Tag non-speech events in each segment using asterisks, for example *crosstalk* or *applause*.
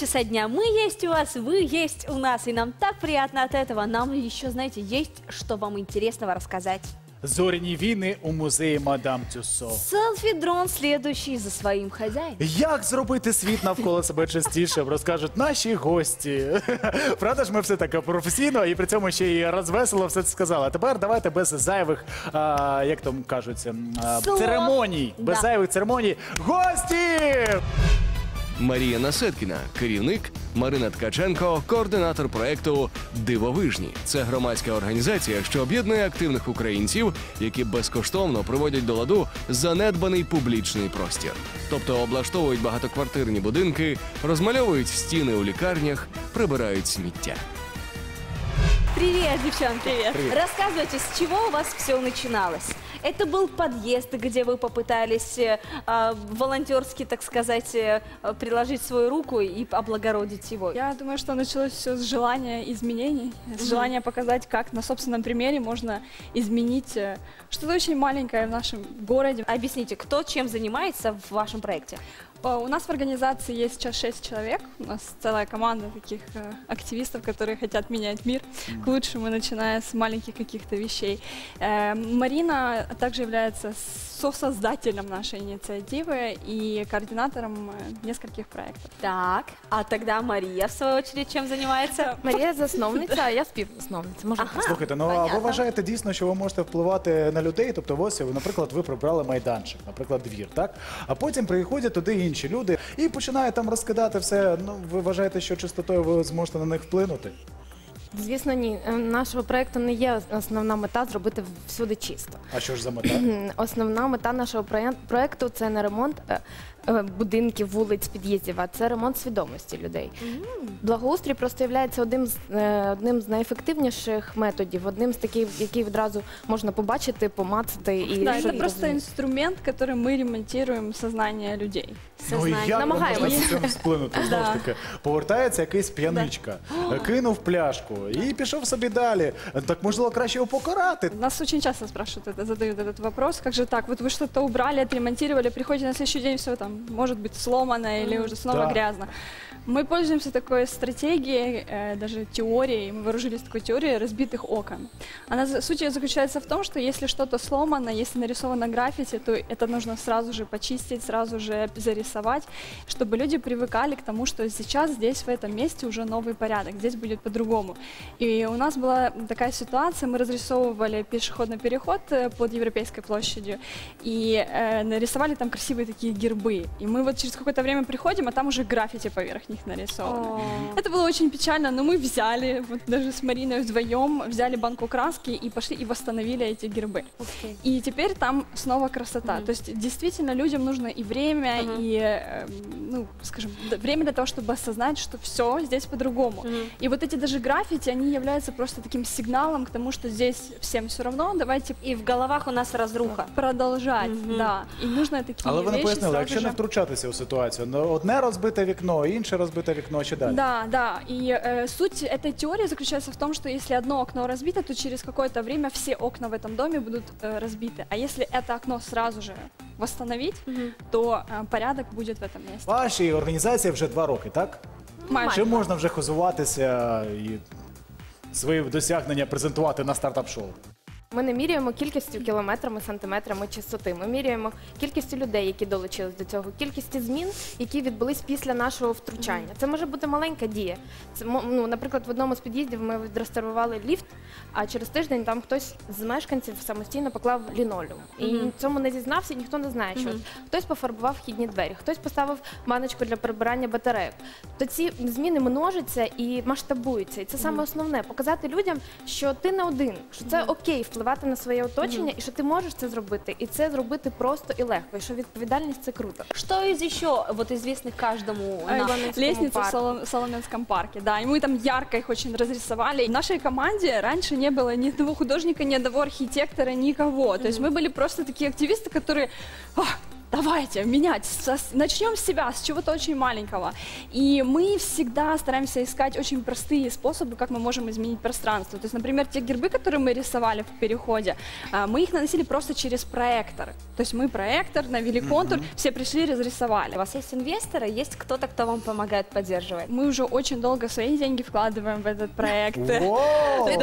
часа дня. Мы есть у вас, вы есть у нас. И нам так приятно от этого. Нам еще, знаете, есть что вам интересного рассказать. Зоряні війни у музеї Мадам Тюссо. Селфи-дрон, следующий за своим хозяином. Як зробити світ навколо себе частішим, розкажуть наші гості. *laughs* Правда ж, ми все так професійно і при цьому ще й розвесело все це сказали. А тепер давайте без зайвих, а, як там кажуть, м, а, Слов. церемоній. Без Да. зайвих церемоній. Гості! Марія Насеткіна, керівник, Марина Ткаченко, координатор проекту Дивовижні. Це громадська організація, що об'єднує активних українців, які безкоштовно приводять до ладу занедбаний публічний простір. Тобто облаштовують багатоквартирні будинки, розмальовують стіни у лікарнях, прибирають сміття. Привет, девчонки. Привет. Привет. Рассказывайте, с чего у вас все начиналось? Это был подъезд, где вы попытались э, а, волонтерски, так сказать, э, приложить свою руку и облагородить его. Я думаю, что началось все с желания изменений, с желания показать, как на собственном примере можно изменить э, что-то очень маленькое в нашем городе. Объясните, кто чем занимается в вашем проекте? Э, У нас в организации есть сейчас шесть человек. У нас целая команда таких э, активистов, которые хотят менять мир к лучшему, начиная с маленьких каких-то вещей. Э, Марина также является сосоздателем нашей инициативы и координатором э, нескольких проектов. Так, а тогда Мария, в свою очередь, чем занимается? *laughs* Марія засновниця, а я співзасновниця. Ага. Слухайте, ну а ви понятно. вважаєте дійсно, що ви можете впливати на людей? Тобто, ось, наприклад, ви прибрали майданчик, наприклад, двір, так? А потім приходять туди інші люди і починають там розкидати все. Ну, ви вважаєте, що чистотою ви зможете на них вплинути? Звісно, ні. Е, Нашого проекту не є основна мета зробити всюди чисто. А що ж за мета? М, Основна мета нашого проєн- проекту це не ремонт е, е, будинків, вулиць, під'їздів, а це ремонт свідомості людей. Благоустрій просто є одним з е, одним з найефективніших методів, одним з таких, який відразу можна побачити, помацати і Да, що это просто зрозуміти. инструмент, которым мы ремонтируем сознание людей. Ну і Сознание. *laughs* як ви можете Намагаємось. з цим вплинути? Знову ж Да. таки, повертається якийсь п'яничка, *gasps* кинув пляшку і пішов собі далі. Так можливо краще його покарати. Нас очень часто спрашивают это, задают этот вопрос, как же так, вот вы что-то убрали, отремонтировали, приходите на следующий день, все там может быть сломано или уже снова Да. грязно. Мы пользуемся такой стратегией, э, даже теорией, мы вооружились такой теорией разбитых окон. Она, за- суть ее заключается в том, что если что-то сломано, если нарисовано граффити, то это нужно сразу же почистить, сразу же зарисовать, чтобы люди привыкали к тому, что сейчас здесь, в этом месте уже новый порядок, здесь будет по-другому. И у нас была такая ситуация, мы разрисовывали пешеходный переход э, под Европейской площадью и э, нарисовали там красивые такие гербы. И мы вот через какое-то время приходим, а там уже граффити поверх них нарисовано. Это было очень печально, но мы взяли, вот даже с Мариной вдвоем, взяли банку краски и пошли и восстановили эти гербы. Ты. И теперь там снова красота. Мгм. То есть действительно людям нужно и время, Мгм. и, э, ну, скажем, д- время для того, чтобы осознать, что все здесь по-другому. Мгм. И вот эти даже граффити, они являются просто таким сигналом к тому, что здесь всем все равно, давайте И в головах у нас разруха. продолжать, Мгм. да. И нужно такие Але ви не вещи пояснили, сразу якщо же... не втручатися у ситуацію, ну одне розбите вікно, інше розбите вікно чи далі. Да, да. И э, суть этой теории заключается в том, что если одно окно разбито, то через какое-то время все окна в этом доме будут э, разбиты. А если это окно сразу же восстановить, то э, порядок будет в этом месте. Вашій організації вже два роки, так? Майже. Чим можна вже хозуватися і свої досягнення презентувати на стартап-шоу? Ми не міряємо кількістю кілометрами, сантиметрами чистоти. Ми міряємо кількістю людей, які долучились до цього, кількістю змін, які відбулись після нашого втручання. Це може бути маленька дія. Це ну, наприклад, в одному з під'їздів ми відреставрували ліфт, а через тиждень там хтось з мешканців самостійно поклав лінолеум. І Мгм. цьому не зізнався, ніхто не знає, що це. хтось пофарбував вхідні двері, хтось поставив баночку для прибирання батарейок. То ці зміни множаться і масштабуються. І це саме основне показати людям, що ти не один, що це окей впливати на своє оточення, і що ти можеш це зробити, і це зробити просто і легко. І що відповідальність це круто. Что из еще вот известных каждому Э, нам? Соломенскому Лестницу в парку. Соло- Соломенском парке, да, и мы там ярко их очень разрисовали. В нашей команде раньше не было ни одного художника, ни одного архитектора, никого. То есть мы были просто такие активисты, которые «А, давайте менять, со- начнем с себя, с чего-то очень маленького. И мы всегда стараемся искать очень простые способы, как мы можем изменить пространство. То есть, например, те гербы, которые мы рисовали в переходе, а, мы их наносили просто через проектор. То есть мы проектор, навели контур, все пришли, разрисовали. У вас есть инвесторы, есть кто-то, кто вам помогает, поддерживает? Мы уже очень долго свои деньги вкладываем в этот проект. Воу! *laughs*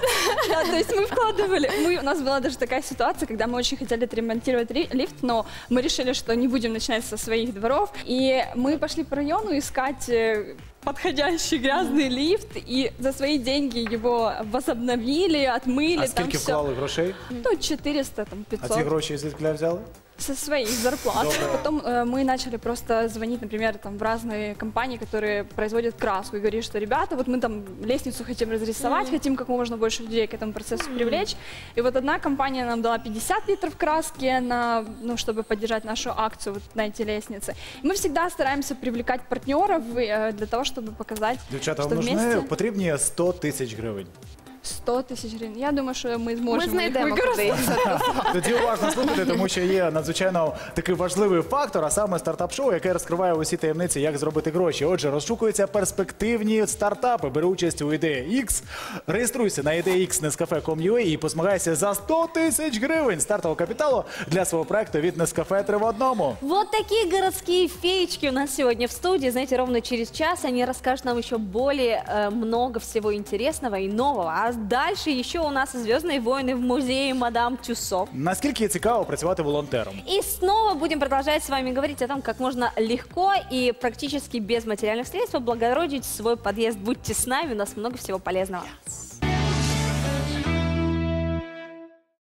*laughs* Да, то есть мы вкладывали. Мы, у нас была даже такая ситуация, когда мы очень хотели отремонтировать лифт, но мы решили, что не будем начинать со своих дворов. И мы пошли по району искать э, подходящий грязный лифт, и за свои деньги его возобновили, отмыли. А там скільки всё. вклали грошей? Ну, 400, там, А 500. ці гроші звідки взяли? Со своих зарплат. Доброе. Потом э, мы начали просто звонить, например, там, в разные компании, которые производят краску, и говорить, что ребята, вот мы там лестницу хотим разрисовать, хотим как можно больше людей к этому процессу привлечь. И вот одна компания нам дала 50 литров краски, на, ну, чтобы поддержать нашу акцию вот на эти лестницы. И мы всегда стараемся привлекать партнеров э, для того, чтобы показать, Дівчата, что вам нужны, вместе потрібні 100 тисяч гривень. 100 тысяч гривен. Я думаю, что мы Ми сможем их знайдемо використати. куди. *laughs* Тоді уважно слухайте, тому що є надзвичайно такий важливий фактор, а саме стартап-шоу, яке розкриває усі таємниці, як зробити гроші. Отже, розшукуються перспективні стартапи. Бери участь у ідеї X. Реєструйся на ідеї X Nescafe.com.ua і посмагайся за 100 тисяч гривень стартового капіталу для свого проекту від Nescafe 3 в одному. Вот такие городские феечки у нас сегодня в студии. Знаете, ровно через час они расскажут нам еще более э, много всего интересного и нового. А дальше еще у нас «Звездные войны» в музее Мадам Тюссо. Наскільки цікаво працювати волонтером? И снова будем продолжать с вами говорить о том, как можно легко и практически без материальных средств облагородить свой подъезд. Будьте с нами, у нас много всего полезного.